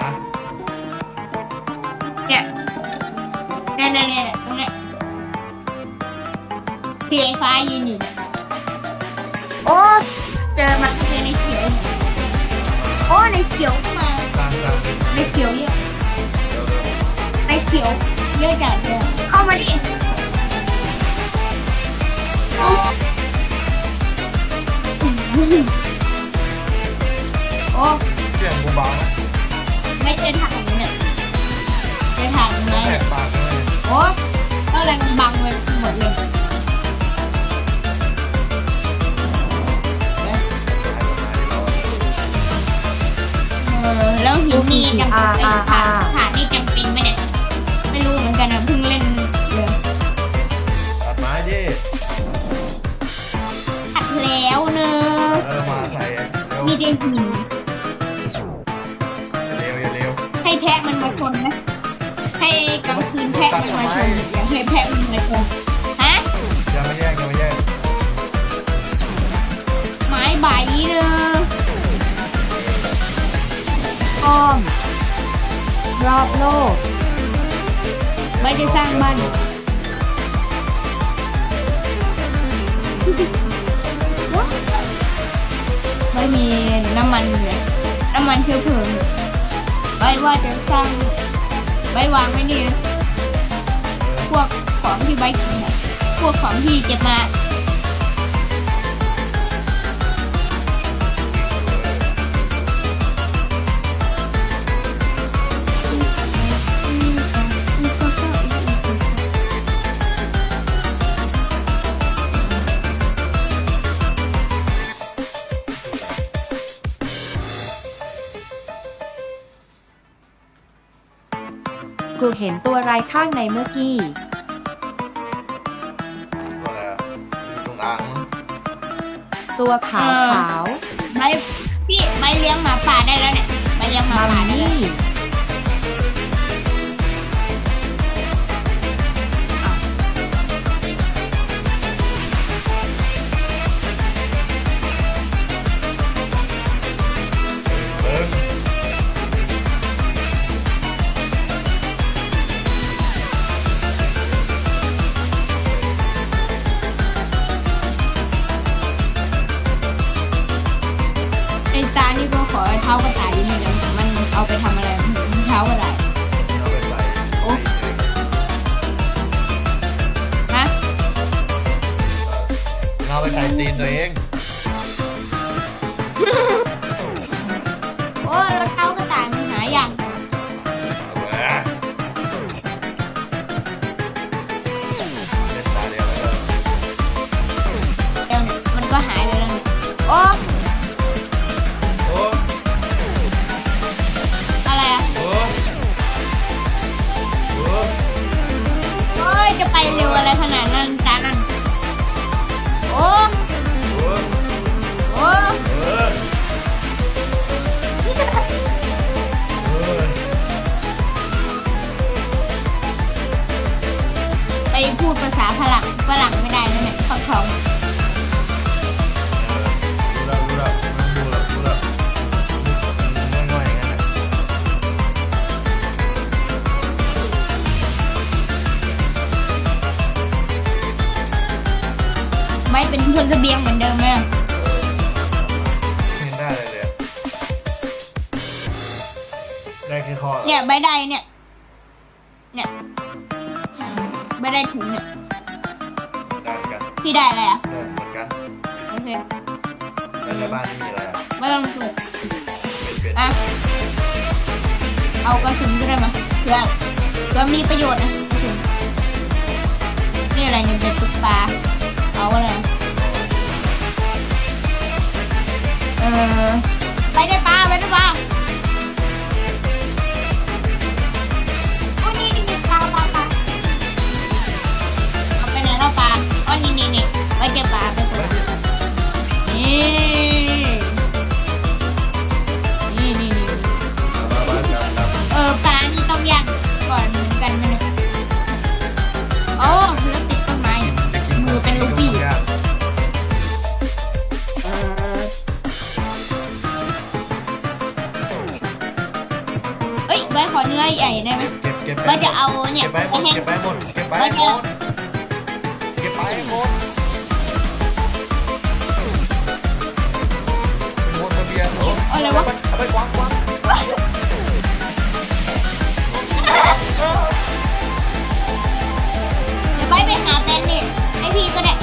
อะเนี่ยเนี่ยเนี่ยเนี่ยตรงเนี้ยพี่ไอ้ฟ้ายืนอยู่เนี่ยโอ้เจอมันเจอในเขียวโอ้ในเขียวก็มากลางกลางในเขียวเยอะเร็วเร็วในเขียวเยอะจัดเลยเข้ามาดิโอ้เสียงกูเบาไห มไม่เจอถังเนี่ยเจอถังไหมแตกปากเลยโอ้ก็แรงบังไปหมดเลยเออแล้วหินนี่จำเป็นไหมผ่านผ่านนี่จำเป็นไหมเนี่ยไม่รู้เหมือนกันนะเพิ่งเล่นเลยตัดไม้ดิอัดแล้วเนอะเออมาใส่เร็วมีเด็กหินเร็วเร็ว ให้แพะมันมาชนนะให้กลางคืนแพะมันมาชนอยากให้แพะมันมาชนฮะยังไม่แยกยังไม่แยกไม้ใบเนอะอ้อมรอบโลก ไม่ได้สร้างบ้านไม่มีน้ำมันเลยน้ำมันเชื้อเพลิง ใบว่าจะสร้างใบวางไว้นี่นะ พวกของที่ใบกินพวกของที่เก็บมา เห็นตัวอะไรข้างในเมื่อกี้ ตัวอะไรอะอยู่ตรงอ่างมั้งตัวขาวเออขาวใบพี่ใบเลี้ยงหมาป่าได้แล้วเนี่ยใบเลี้ยงหมามัมป่าได้แล้ว มี่ ตานี่ก็ขอเท้ากระต่ายอยู่นี่นะมันเอาไปทำอะไรเท้ากระต่าย เอาไปใส่โอ้ฮะเอาไปใส่ตีนตัวเอง จะไปเร็วอะไรขนาดนั้นตานั่นโอ้โอ้โอ้เออเออไปพูดภาษาฝรั่งฝรั่งไม่ได้แล้วเนี่ยฟักทอง ม่เป็นพลเสบียงเหมือนเดิมไหมอะเห็นได้เลยเลยอะได้แค่ข้อเหรอเนี่ยใบได้เนี่ย เนี่ยใบได้ถุงเนี่ยได้เหมือนกันพี่ได้อะไรอะได้เหมือนกันโอเคแล้วในบ้านนี่มีอะไรอะไม่ต้องถูกเป็ดเป็ดอะเอากระสุนก็ได้มาเพื่อเพื่อมีประโยชน์นะกระสุนนี่อะไรเนี่ยเป็นตุ๊กตา เอาอะไร เออไปได้ปลาไปได้ปลา ก็บจะเอาเนี่ยเก็บไปหมดเก็บไปหมดเก็บไปหมดเก็บไปหมดหมดทะเบียนอะไรวะเอาไปวางวางไปไปหาแบนเน็ตให้พี่ก็ได้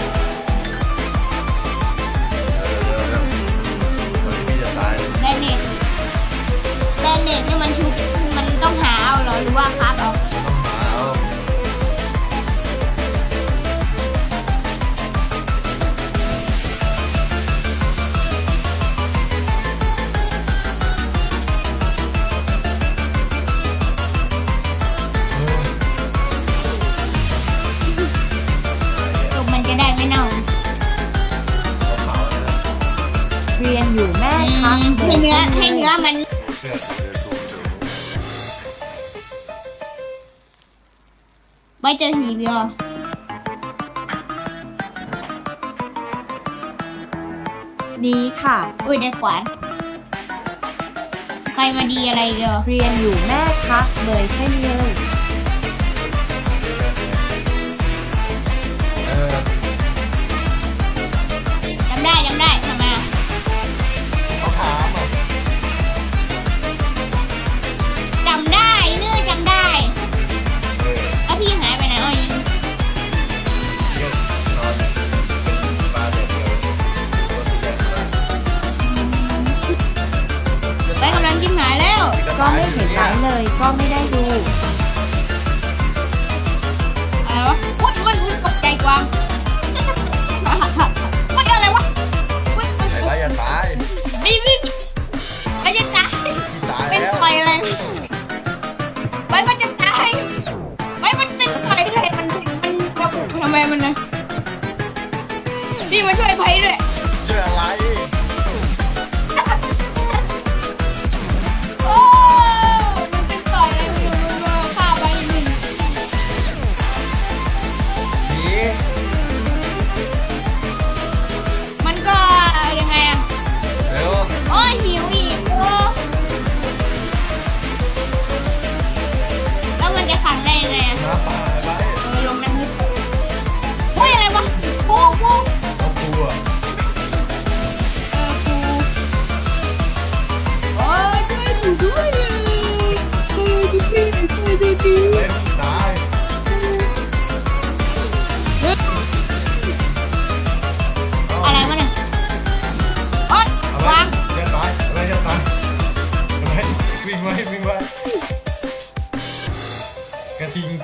ไว้เจอทีเดียวนี้ค่ะ อุ้ยได้ขวานใครมาดีอะไรเดียเรียนอยู่แม่คะเลยใช่เลยจำได้จำได้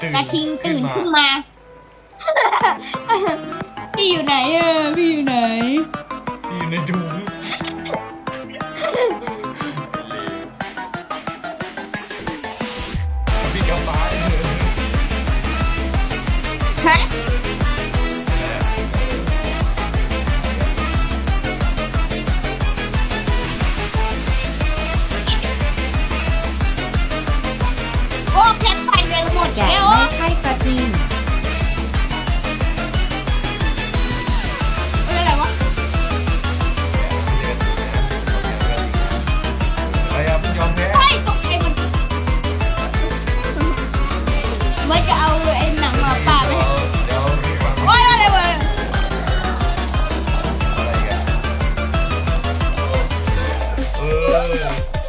นกระทิงตื่นขึ้นมา พี่อยู่ไหนเออพี่อยู่ไหน พี่อยู่ในถุง Valeu!